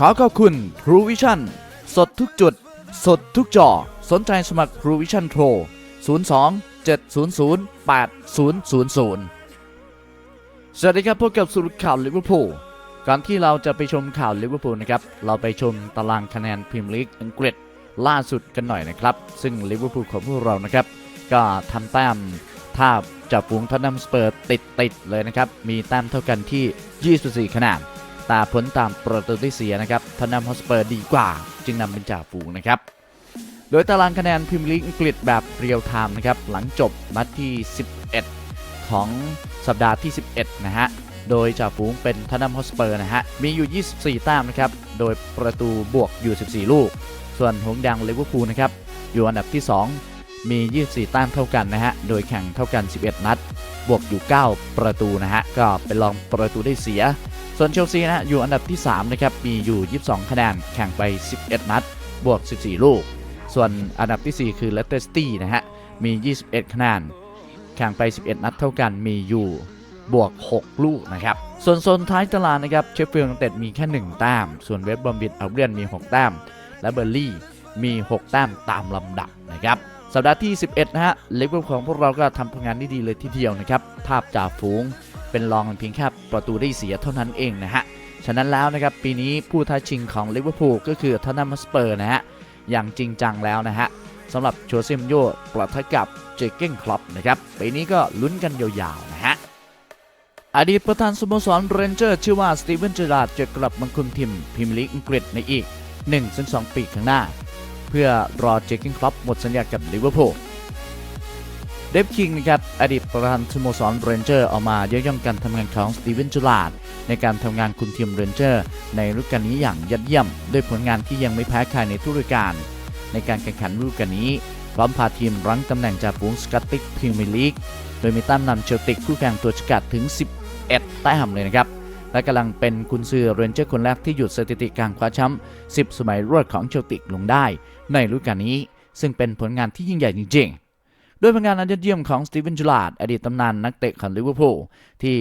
ขอขอบคุณ True Vision สดทุกจุด สดทุกจอ สนใจสมัคร True Vision โทร02 700 8000 สวัสดีครับพบกับสุรข่าวลิเวอร์พูลก่อนที่เราจะไปชมข่าวลิเวอร์พูลนะครับ เราไปชมตารางคะแนนพรีเมียร์ลีกอังกฤษล่าสุดกันหน่อยนะครับ ซึ่งลิเวอร์พูลของพวกเรานะครับ ก็ทำแต้มท่าจากฝูงท็อตแนมสเปอร์ติดติดๆเลยนะครับ มีแต้มเท่ากันที่ 24 คะแนน แต่ผลตามประตูที่เสียนะครับทอตแนมฮอสเปอร์ดีกว่า จึงนำเป็นจ่าฝูงนะครับ โดยตารางคะแนนพรีเมียร์ลีกอังกฤษแบบเรียลไทม์นะครับหลังจบนัดที่ 11 ของสัปดาห์ที่ 11 นะฮะ โดยจ่าฝูงเป็นทันนัมฮอสเปอร์นะฮะ มีอยู่ 24 แต้มนะครับ โดยประตูบวกอยู่ 14 ลูก ส่วนหงส์แดงลิเวอร์พูลนะครับอยู่อันดับที่ 2 มี 24 แต้มเท่ากันนะฮะ โดยแข่งเท่ากัน 11 นัด บวกอยู่ 9 ประตูนะฮะ ก็เป็นรองประตูได้เสีย ส่วนเชลซีนะฮะอยู่อันดับที่3นะครับมีอยู่ 22 คะแนนแข่งไป 11 นัด บวก 14 ลูก ส่วนอันดับทีสี่ 4 คือเลสเตอร์ซิตี้นะฮะมี 21 คะแนนแข่งไป 11 นัดเท่ากันมีอยู่บวก 6 ลูกนะครับ ส่วนโซนท้ายตารางนะครับเชฟฟิลด์ยูไนเต็ดมีแค่ 1 แต้ม ส่วนเวสต์บอมบิดอัลเบียนมี 6 แต้ม และเบอร์ลี่มี 6 แต้มตามลำดับนะครับ สัปดาห์ที่ 11 นะฮะเลเวลของพวกเราก็ทำผลงานได้ดีเลยทีเดียวนะครับทาบจ่าฝูง เป็นรองเพียงแค่ประตูได้เสียเท่านั้นเองนะฮะ ฉะนั้นแล้วนะครับปีนี้ผู้ท้าชิงของลิเวอร์พูลก็คือทอตแนมสเปอร์นะฮะ อย่างจริงจังแล้วนะฮะสำหรับโชเซมโยประทะกับเจเก้งคลับนะครับปีนี้ก็ลุ้นกันยาวๆนะฮะอดีตประธานสโมสรเรนเจอร์ ชื่อว่าสตีเวนเจอราร์ดจะกลับมาคุมทีมพรีเมียร์ลีกอังกฤษในอีก 1-2 ปีข้างหน้า เพื่อรอเจเก้งคลับหมดสัญญากับลิเวอร์พูล ดฟคิงนะครับอดีตประธานสโมสรเรนเจอร์ออกมาเย่ยย่องการทำงานของสตีเวนจอราดในการทำงานคุมทีมเรนเจอร์ในฤดูกาลนี้อย่างยอดเยี่ยม ด้วยผลงานที่ยังไม่แพ้ใครในทุกฤดูกาลในการแข่งขันฤดูกาลนี้ พร้อมพาทีมรั้งตำแหน่งจากฝูงสกอตติกพรีเมียร์ลีกโดยมีแต้มนำเชลติกคู่แข่งตัวฉกาดถึง 11 แต้มเลยนะครับ และกำลังเป็นกุนซือเรนเจอร์คนแรกที่หยุดสถิติการคว้าแชมป์10 สมัยรวดของเชลติกลงได้ ในฤดูกาลนี้ ซึ่งเป็นผลงานที่ยิ่งใหญ่จริงๆ ด้วยผลงานอันยอดเยี่ยมของสตีเวนจูลาดอดีตตำนานนักเตะของลิเวอร์พูลที่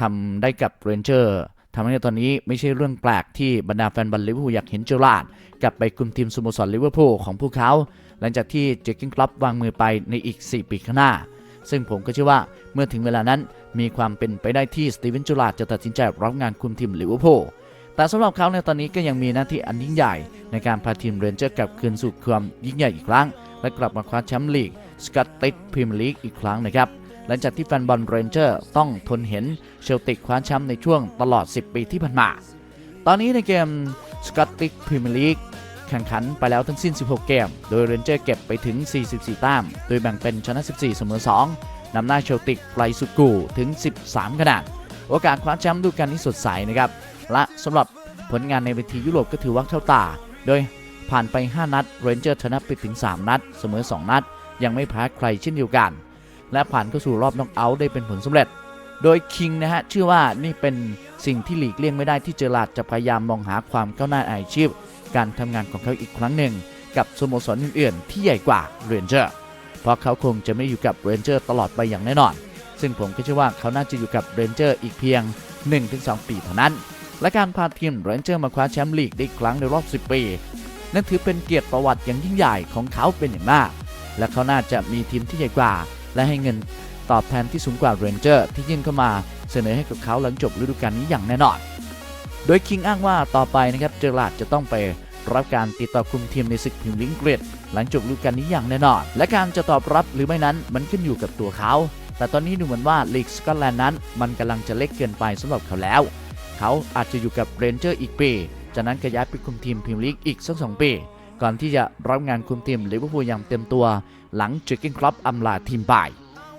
ทำได้กับเรนเจอร์ทำให้ตอนนี้ไม่ใช่เรื่องแปลกที่บรรดาแฟนบอลลิเวอร์พูลอยากเห็นเจอราดกลับไปคุมทีมสโมสรลิเวอร์พูลของพวกเขา หลังจากที่เจคกิ้งคลับวางมือไปในอีก 4 ปีข้างหน้า ซึ่งผมก็เชื่อว่าเมื่อถึงเวลานั้นมีความเป็นไปได้ที่สตีเวนจูลาดจะตัดสินใจรับงานคุมทีมลิเวอร์พูลแต่สำหรับเขาในตอนนี้ก็ยังมีหน้าที่อันยิ่งใหญ่ ในการพาทีมเรนเจอร์กลับคืนสู่ความยิ่งใหญ่อีกครั้ง และกลับมาคว้าแชมป์ลีก สกอตติชพรีเมียร์ลีกอีกครั้งนะครับหลังจากที่แฟนบอลเรนเจอร์ต้องทนเห็นเชลติกคว้าแชมป์ในช่วงตลอด 10 ปีที่ผ่านมา ตอนนี้ในเกมสกอตติชพรีเมียร์ลีกแข่งขันไปแล้วทั้งสิ้น 16 เกม โดยเรนเจอร์เก็บไปถึง 44 แต้ม โดยแบ่งเป็นชนะ 14 เสมอ 2 นำหน้าเชลติกไกลสุดกูถึง 13คะแนนโอกาสคว้าแชมป์ดูกันนี้สดใสนะครับ และสำหรับผลงานในเวทียุโรปก็ถือว่าเข้าตา โดยผ่านไป 5 นัด เรนเจอร์ชนะไปถึง 3 นัด เสมอ 2 นัด ยังไม่แพ้ใครเช่นเดียวกัน และผ่านเข้าสู่รอบน็อกเอาท์ได้เป็นผลสำเร็จ โดยคิงนะฮะเชื่อว่านี่เป็นสิ่งที่หลีกเลี่ยงไม่ได้ที่เจอราดจะพยายามมองหาความก้าวหน้าอาชีพ การทำงานของเขาอีกครั้งหนึ่ง กับสโมสรอื่นๆ ที่ใหญ่กว่าเรนเจอร์เพราะเขาคงจะไม่อยู่กับเรนเจอร์ตลอดไปอย่างแน่นอน ซึ่งผมก็เชื่อว่าเขาน่าจะอยู่กับเรนเจอร์อีกเพียง 1-2 ปีเท่านั้น และการพาทีมเรนเจอร์มาคว้าแชมป์ลีกได้อีกครั้งในรอบ 10 ปี นั่นถือเป็นเกียรติประวัติอย่างยิ่งใหญ่ของเขาเป็นอย่างมาก และเขาน่าจะมีทีมที่ใหญ่กว่า และให้เงินตอบแทนที่สูงกว่าเรนเจอร์ที่ยื่นเข้ามาเสนอให้กับเขาหลังจบฤดูกาลนี้อย่างแน่นอน โดยคิงอ้างว่าต่อไปนะครับเจอราร์ดจะต้องไปรับการติดต่อคุมทีมในศึกพรีเมียร์ลีกอังกฤษหลังจบฤดูกาลนี้อย่างแน่นอน และการจะตอบรับหรือไม่นั้นมันขึ้นอยู่กับตัวเขา แต่ตอนนี้ดูเหมือนว่าลีกสกอตแลนด์นั้น มันกำลังจะเล็กเกินไปสำหรับเขาแล้ว เขาอาจจะอยู่กับเรนเจอร์อีกปี จากนั้นก็ย้ายไปคุมทีมพรีเมียร์ลีกอีกสักสองปี ก่อนที่จะรับงานคุมทีมลิเวอร์พูลอย่างเต็มตัว หลังเจอร์เกินคลับอำลาทีมไป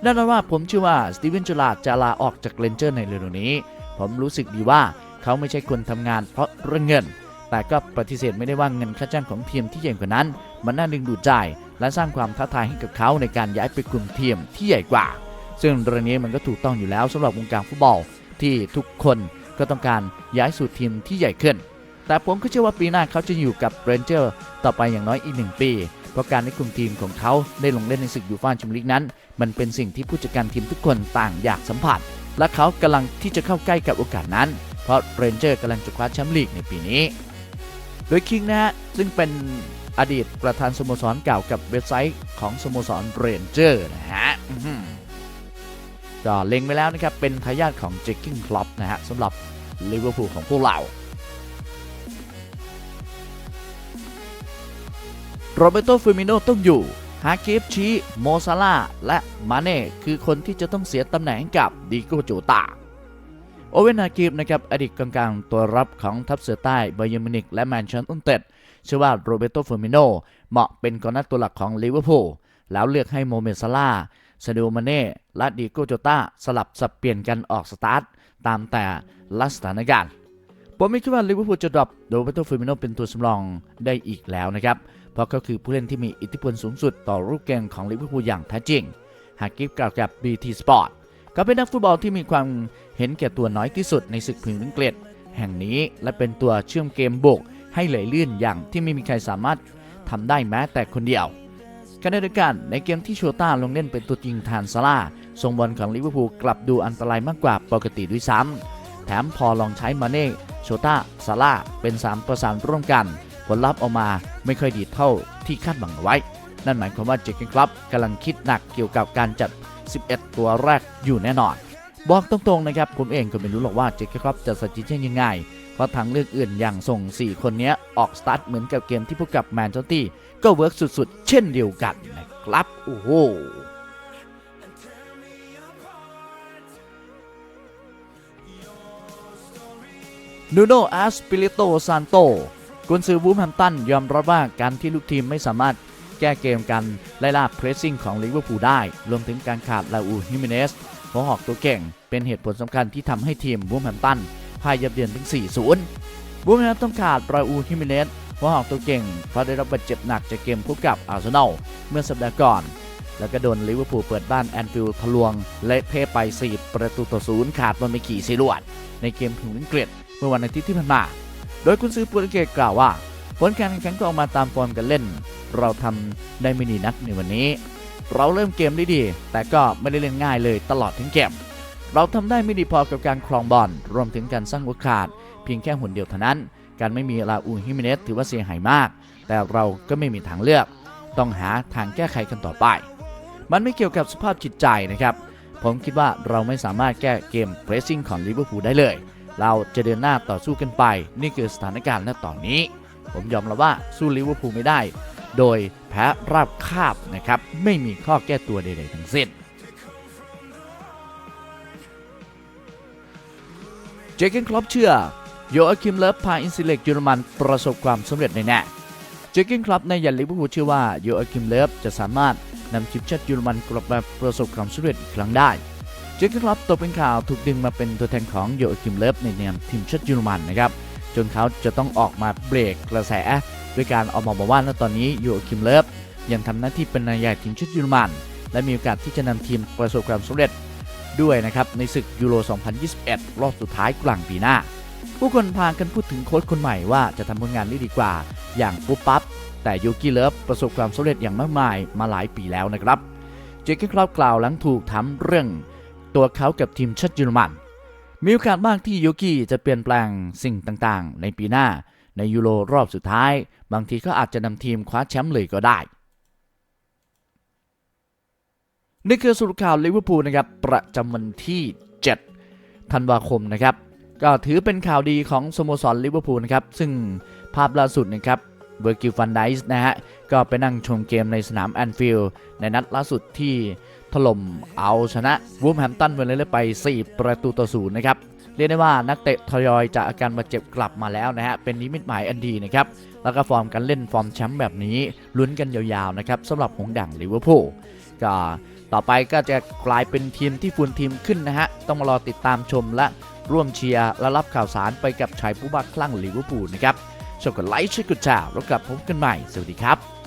แน่นอนว่าผมเชื่อว่าสตีเวนจูลาจะลาออกจากเรนเจอร์ในเร็วๆนี้ ผมรู้สึกดีว่าเขาไม่ใช่คนทำงานเพราะเรื่องเงิน แต่ก็ปฏิเสธไม่ได้ว่าเงินค่าจ้างของทีมที่ใหญ่กว่านั้น มันน่าดึงดูดใจ และสร้างความท้าทายให้กับเขาในการย้ายไปคุมทีมที่ใหญ่กว่า ซึ่งเรื่องนี้มันก็ถูกต้องอยู่แล้วสำหรับวงการฟุตบอลที่ทุกคนก็ต้องการย้ายสู่ทีมที่ใหญ่ขึ้น แต่ผมก็เชื่อว่าปีหน้าเขาจะอยู่กับเรนเจอร์ต่อไปอย่างน้อยอีกหนึ่งปี เพราะการได้คุมทีมของเขาได้ลงเล่นในศึกยูฟ่าแชมเปี้ยนลีกนั้น มันเป็นสิ่งที่ผู้จัดการทีมทุกคนต่างอยากสัมผัส และเขากำลังที่จะเข้าใกล้กับโอกาสนั้น เพราะเรนเจอร์กำลังจะคว้าแชมป์ลีกในปีนี้ โดยคิงนะฮะซึ่งเป็นอดีตประธานสโมสรเก่ากับเว็บไซต์ของสโมสรเรนเจอร์นะฮะก็เล็งไปแล้วนะครับเป็นทายาทของเจคกิ้งคลับนะฮะสำหรับลิเวอร์พูลของพวกเรา โรเบโตฟิมิโนต้องอยู่ ฮากิฟชีโมซาลาและมาเน่คือคนที่จะต้องเสียตำแหน่งกับดิโกโจตาโอเวนฮากิฟนะครับอดีตกลางตัวรับของทัพเสือใต้ไบเยอร์มินิกและแมนเชสเตอร์ยูไนเต็ดเชื่อว่าโรเบโตฟิมิโนเหมาะเป็นกองหน้าตัวหลักของลิเวอร์พูลแล้วเลือกให้โมเมซาลาซาดิโอมาเน่และดิโกโจตาสลับสับเปลี่ยนกันออกสตาร์ทตามแต่ละสถานการณ์ ผมไม่คิดว่าลิเวอร์พูลจะดรอปโรเบโตฟิมิโนเป็นตัวสำรองได้อีกแล้วนะครับ เพราะเขาคือผู้เล่นที่มีอิทธิพลสูงสุดต่อรูปเกมของลิเวอร์พูลอย่างแท้จริง หากกิฟกล่าวกับ BT Sport เขาเป็นนักฟุตบอลที่มีความเห็นแก่ตัวน้อยที่สุดในศึกพรีเมียร์อังกฤษแห่งนี้และเป็นตัวเชื่อมเกมบุกให้ไหลลื่นอย่างที่ไม่มีใครสามารถทำได้แม้แต่คนเดียวขณะเดียวกันในเกมที่โชต้าลงเล่นเป็นตัวจริงแทนซาร่าทรงบอลของลิเวอร์พูลกลับดูอันตรายมากกว่าปกติด้วยซ้ำแถมพอลองใช้มาเน่ โชต้าซาร่าเป็น 3 ประสานร่วมกัน ผลลัพธ์ออกมาไม่ค่อยดีเท่าที่คาดหวังไว้ นั่นหมายความว่าเจคเกนคลับกำลังคิดหนักเกี่ยวกับการจัด 11 ตัวแรกอยู่แน่นอน บอกตรงๆนะครับผมเองก็ไม่รู้หรอกว่าเจคเกนคลับจะสจิเช่นยังไงเพราะทางเลือกอื่นอย่างส่ง 4 คนนี้ออกสตาร์ทเหมือนกับเกมที่พบกับแมนเชสเตอร์ก็เวิร์กสุดๆ เช่นเดียวกันนะครับ โอ้โห นูโนอาสปิริโตซานโตกุนซือวูฟแฮมตันยอมรับว่าการที่ลูกทีมไม่สามารถแก้เกมกันไล่ล่าเพรสซิ่งของลิเวอร์พูลได้ รวมถึงการขาดลาอูฮิเมเนสหัวหอกตัวเก่ง เป็นเหตุผลสำคัญที่ทำให้ทีมวูฟแฮมตันพ่ายยับเยินถึง 4-0วูฟแฮมตันต้องขาดลาอูฮิเมเนสหัวหอกตัวเก่งเพราะได้รับบาดเจ็บหนักจากเกมพบกับอาร์เซนอลเมื่อสัปดาห์ก่อน แล้วก็โดนลิเวอร์พูลเปิดบ้านแอนฟิลด์ทะลวงเละเทะไป 4 ประตูต่อศูนย์ขาดบอลไม่กี่ซีรวดในเกมถึงอังกฤษ เมื่อวันอาทิตย์ที่ผ่านมา โดยคุณซื้อโปรตุเกสกล่าวว่า ผลการแข่งขันก็ออกมาตามฟอร์มการเล่น เราทำได้ไม่ดีนักในวันนี้ เราเริ่มเกมได้ดี แต่ก็ไม่ได้เล่นง่ายเลยตลอดทั้งเกม เราทำได้ไม่ดีพอกับการครองบอลรวมถึงการสร้างโอกาสเพียงแค่หนเดียวเท่านั้น การไม่มีลาอูฮิเมเนสถือว่าเสียหายมาก แต่เราก็ไม่มีทางเลือก ต้องหาทางแก้ไขกันต่อไป มันไม่เกี่ยวกับสภาพจิตใจนะครับผมคิดว่าเราไม่สามารถแก้เกมเพรสซิ่งของลิเวอร์พูลได้เลย เราจะเดินหน้าต่อสู้กันไป นี่คือสถานการณ์ณตอนนี้ ผมยอมรับว่าสู้ลิเวอร์พูลไม่ได้ โดยแพ้ราบคาบนะครับ ไม่มีข้อแก้ตัวใดๆทั้งสิ้นเจเกนคลอปเชื่อโยอาคิมเลิฟพาอินซิเล็กเยอรมันประสบความสำเร็จในแน่เจเกนคลับในยันลิเวอร์พูลเชื่อว่าโยอาคิมเลิฟจะสามารถนำทีมชาติเยอรมันกลับมาประสบความสำเร็จอีกครั้งได้ เจเกนคลับตกเป็นข่าวถูกดึงมาเป็นตัวแทนของโยอาคิมเลิฟในนามทีมชาติเยอรมันนะครับจนเขาจะต้องออกมาเบรกกระแสด้วยการออกมาบอกว่าณตอนนี้โยอาคิมเลิฟยังทำหน้าที่เป็นนายใหญ่ทีมชาติเยอรมัน และมีโอกาสที่จะนำทีมประสบความสำเร็จด้วยนะครับในศึกยูโร 2021 รอบสุดท้ายกลางปีหน้า ผู้คนพากันพูดถึงโค้ชคนใหม่ว่าจะทำผลงานได้ดีกว่า อย่างปุ๊บปั๊บ แต่ยูกิเลิฟประสบความสำเร็จอย่างมากมายมาหลายปีแล้วนะครับ เจคเกนครอบกล่าวหลังถูกถามเรื่อง ตัวเขากับทีมชาติเยอรมัน มีโอกาสมากที่ยูกิจะเปลี่ยนแปลงสิ่งต่างๆ ในปีหน้าในยูโรรอบสุดท้าย บางทีก็อาจจะนำทีมคว้าแชมป์เลยก็ได้ นี่คือสรุปข่าวลิเวอร์พูลนะครับ ประจำวันที่ 7 ธันวาคมนะครับ ก็ถือเป็นข่าวดีของสโมสรลิเวอร์พูลนะครับ ซึ่งภาพล่าสุดนะครับเบอร์กิลฟันไดส์นะฮะ ก็ไปนั่งชมเกมในสนามแอนฟิลด์ในนัดล่าสุดที่ ถล่มเอาชนะวูฟแฮมตันเวลเลยไป 4 ประตูต่อศูนย์นะครับ เรียกได้ว่านักเตะทยอยจากอาการบาดเจ็บกลับมาแล้วนะฮะ เป็นนิมิตหมายอันดีนะครับ แล้วก็ฟอร์มการเล่นฟอร์มแชมป์แบบนี้ลุ้นกันยาวๆนะครับสำหรับหงดังลิเวอร์พูลก็ต่อไปก็จะกลายเป็นทีมที่ฟูนทีมขึ้นนะฮะ ต้องมารอติดตามชมและร่วมเชียร์และรับข่าวสารไปกับชายผู้บ้าคลั่งลิเวอร์พูลนะครับชมกดไลค์ช่วยกดแชร์แล้วกลับพบกันใหม่ สวัสดีครับ